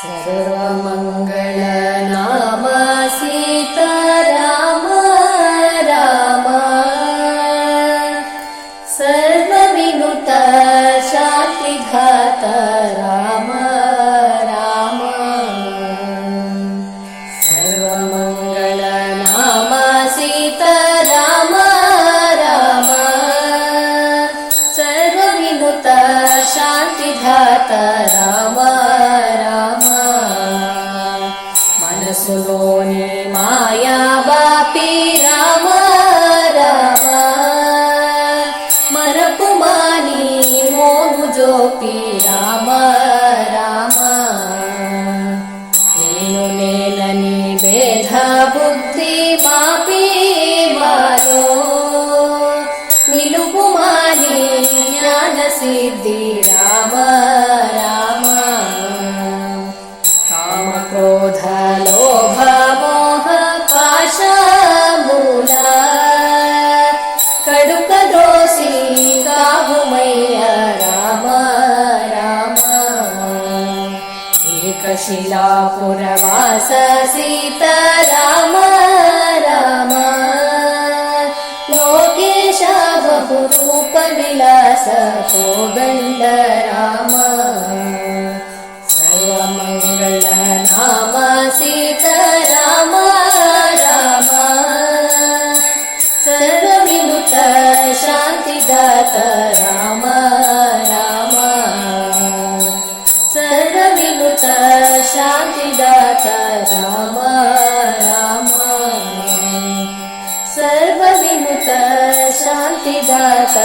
सर्वमङ्गल नाम सीताराम राम। सर्वविनुत शान्तिघात మనసులోని మాయా బాపి రామ రామ మరపుమాని మోము జోపి రామ రామ నేను నేలని భేద బుద్ధి మాపి వాలో నిలుపుమాని జ్ఞాన సిద్ధి రామ ो भावोहापाशा कडुकदोषी गाहु मैया राम राम। एकशिलापुरवासीतराम राम। लोकेशास को गण्ड राम सर्वमङ्गल नाम सीताराम राम सर्वविमुत शान्तिदात राम राम सर्वविमुत शान्तिदात राम। राम सर्वविमुत शान्तिदात